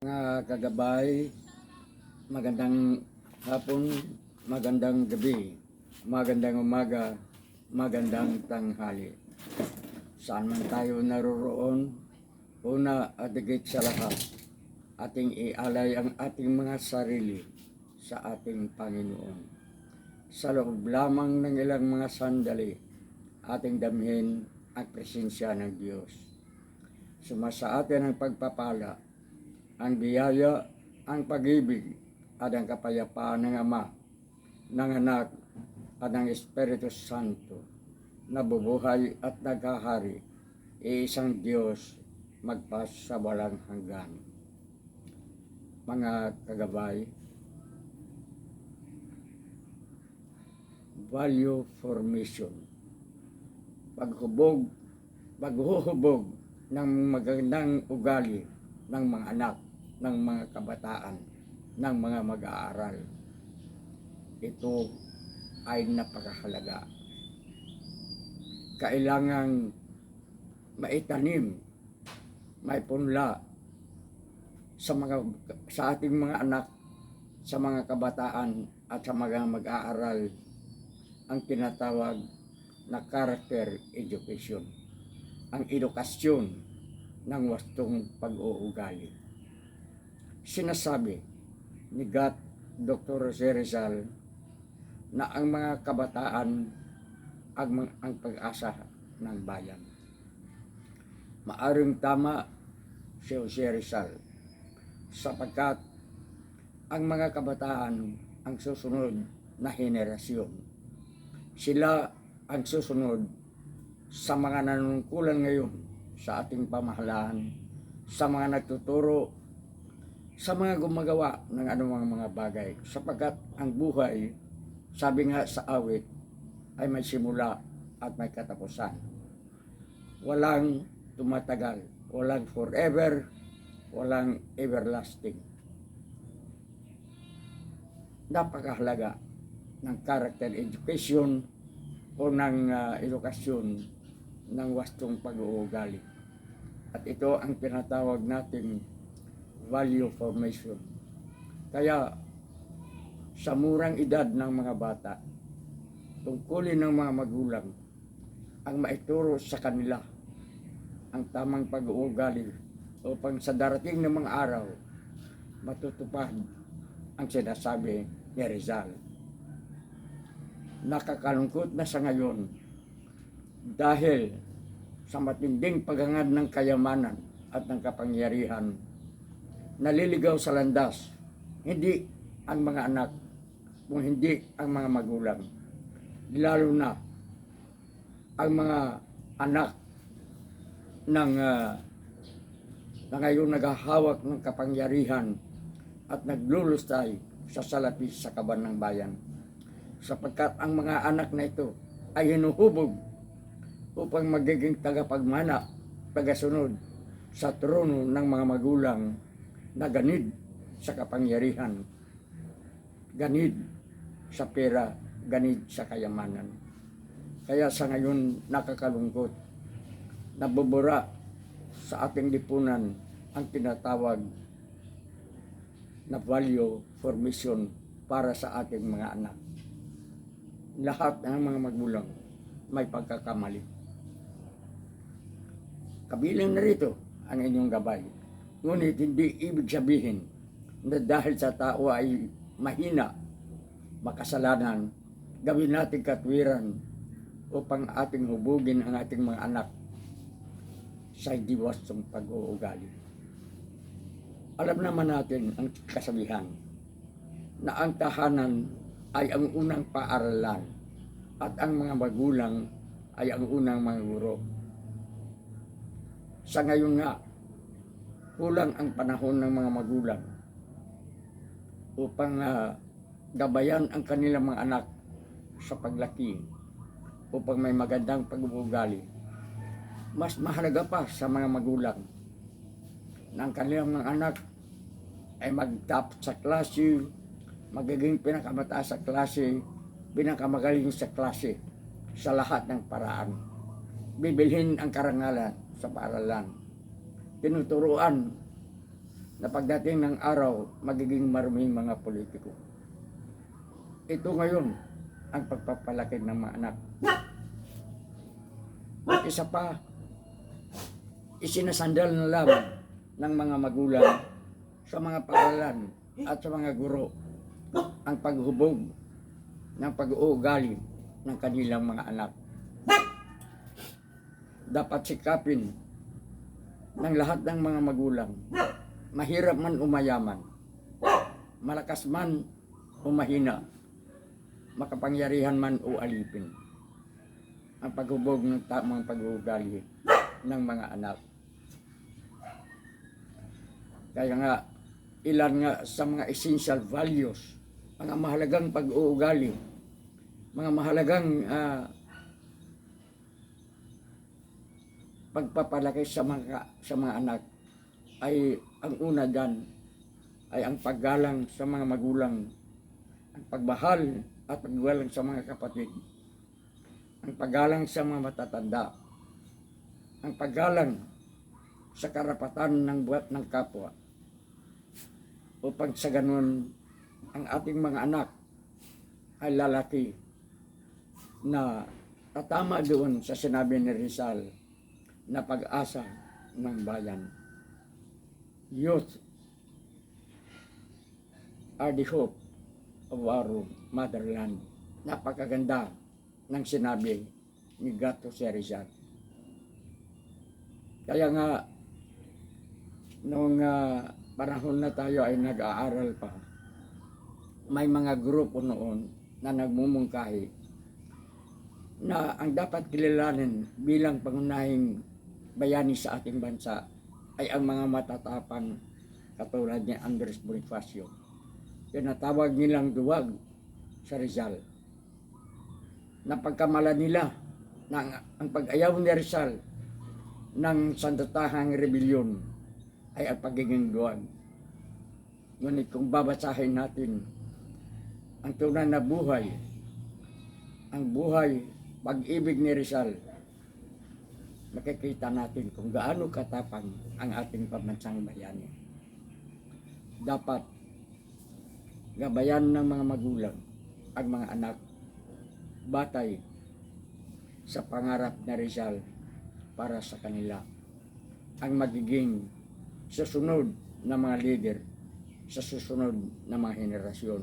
Mga kagabay, magandang hapon, magandang gabi, magandang umaga, magandang tanghali. Saan man tayo naroroon, una at higit sa lahat, ating ialay ang ating mga sarili sa ating Panginoon. Sa loob lamang ng ilang mga sandali, ating damhin ang presensya ng Diyos. Sumasa atin ang pagpapala ang biyaya, ang pag-ibig, at ang kapayapaan ng Ama, ng Anak, at ng Espiritu Santo, na bubuhay at nagkahari, iisang Diyos, magpas sa walang hanggan. Mga kagabay, value formation. Paghubog, paghuhubog ng magandang ugali ng mga anak, ng mga kabataan, ng mga mag-aaral. Ito ay napakahalaga. Kailangang maitanim, may sa mga sa ating mga anak, sa mga kabataan at sa mga mag-aaral ang tinatawag na character education. Ang edukasyon ng wastong pag-uugali. Sinasabi ni GAT Dr. Jose Rizal na ang mga kabataan ang, ang pag-asa ng bayan. Maaring tama si Jose Rizal sapagkat ang mga kabataan ang susunod na henerasyon. Sila ang susunod sa mga nanungkulan ngayon sa ating pamahalaan, sa mga nagtuturo, sa mga gumagawa ng anumang mga bagay. Sapagkat ang buhay, sabi nga sa awit, ay may simula at may katapusan. Walang tumatagal, walang forever, walang everlasting. Napakahalaga ng character education o ng ah, edukasyon ng wastong pag-uugali. At ito ang tinatawag nating value formation. Kaya sa murang edad ng mga bata, tungkulin ng mga magulang ang maituro sa kanila ang tamang pag-uugali upang sa darating na mga araw matutupad ang sinasabi ni Rizal. Nakakalungkot na sa ngayon dahil sa matinding paghangad ng kayamanan at ng kapangyarihan, naliligaw sa landas, hindi ang mga anak, kung hindi ang mga magulang. Lalo na ang mga anak ng ah, na ngayon naghahawak ng kapangyarihan at naglulustay sa salapis sa kaban ng bayan. Sapagkat ang mga anak na ito ay hinuhubog upang magiging tagapagmana, tagasunod sa trono ng mga magulang na ganid sa kapangyarihan, ganid sa pera, ganid sa kayamanan. Kaya sa ngayon nakakalungkot, nabubura sa ating lipunan ang tinatawag na value formation para sa ating mga anak. Lahat ng mga magulang may pagkakamali. Kabilang na rito ang inyong gabay. Ngunit hindi ibig sabihin na dahil sa tao ay mahina, makasalanan, gawin natin katwiran upang ating hubugin ang ating mga anak sa diwasong pag-uugali. Alam naman natin ang kasabihan na ang tahanan ay ang unang paaralan at ang mga magulang ay ang unang mga guro. Sa ngayon nga, kulang ang panahon ng mga magulang upang ah, gabayan ang kanilang mga anak sa paglaki upang may magandang pag-uugali. Mas mahalaga pa sa mga magulang na ang kanilang mga anak ay mag-top sa klase, magiging pinakamataas sa klase, pinakamagaling sa klase sa lahat ng paraan. Bibilhin ang karangalan sa paaralan. Tinuturuan na pagdating ng araw, magiging maruming mga politiko. Ito ngayon ang pagpapalaki ng mga anak. At isa pa, isinasandal na lamang ng mga magulang sa mga paaralan at sa mga guro ang paghubog ng pag-uugali ng kanilang mga anak. Dapat sikapin ng lahat ng mga magulang, mahirap man umayaman, malakas man o mahina, makapangyarihan man o alipin, ang paghubog ng tamang pag-uugali ng mga anak. Kaya nga, ilan nga sa mga essential values, mga mahalagang pag-uugali, mga mahalagang ah, pagpapalaki sa mga sa mga anak ay ang una diyan ay ang paggalang sa mga magulang, ang pagmahal at paggalang sa mga kapatid, ang paggalang sa mga matatanda, ang paggalang sa karapatan ng buhat ng kapwa. Upang sa ganun ang ating mga anak ay lalaki na tatama doon sa sinabi ni Rizal na pag-asa ng bayan. Youth are the hope of our motherland. Napakaganda ng sinabi ni Gato si Rizal. Kaya nga, noong ah, panahon na tayo ay nag-aaral pa, may mga grupo noon na nagmumungkahi na ang dapat kilalanin bilang pangunahing bayani sa ating bansa ay ang mga matatapang katulad ni Andres Bonifacio. Tinatawag nilang duwag sa Rizal. Na pagkamala nila na ang pag-ayaw ni Rizal ng sandatahang rebelyon ay ang pagiging duwag. Ngunit kung babasahin natin ang tunay na buhay, ang buhay, pag-ibig ni Rizal, makikita natin kung gaano katapang ang ating pambansang bayani. Dapat gabayan ng mga magulang ang mga anak batay sa pangarap na Rizal para sa kanila ang magiging susunod na mga leader sa susunod na mga henerasyon.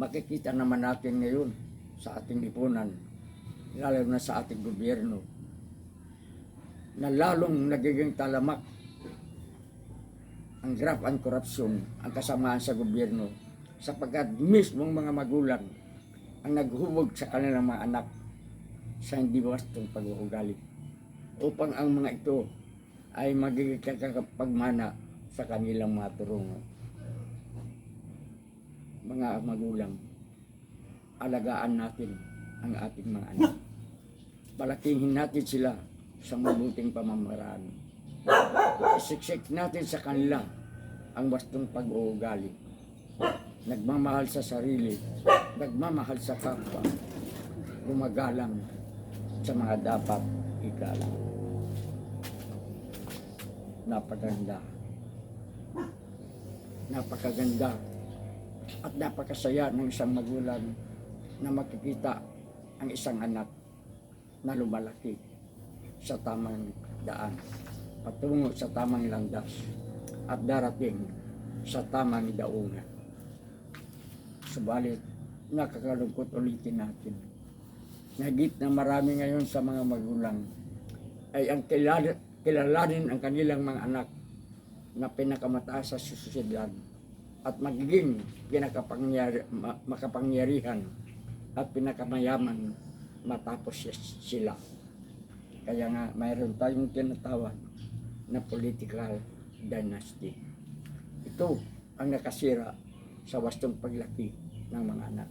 Makikita naman natin ngayon sa ating lipunan, lalo na sa ating gobyerno, na lalong nagiging talamak ang graft and corruption, ang kasamaan sa gobyerno, sapagkat mismong mga magulang ang naghubog sa kanilang mga anak sa hindi wastong pag-uugali upang ang mga ito ay magiging kakapagmana sa kanilang mga turungo. Mga magulang, alagaan natin ang ating mga anak. Palakihin natin sila sa mabuting pamamaraan. Isiksik natin sa kanila ang wastong pag-uugali. Nagmamahal sa sarili, nagmamahal sa kapwa, gumagalang sa mga dapat igalang. Napaganda. Napakaganda at napakasaya ng isang magulang na makikita ang isang anak na lumalaki sa tamang daan patungo sa tamang landas at darating sa tamang daungan. Subalit, nakakalungkot ulitin natin. Nagit na marami ngayon sa mga magulang ay ang kilala, kilalanin ang kanilang mga anak na pinakamataas sa sosyedad at magiging pinakapangyari, ma- makapangyarihan at pinakamayaman matapos si- sila. Kaya nga mayroon tayong tinatawag na political dynasty. Ito ang nakasira sa wastong paglaki ng mga anak.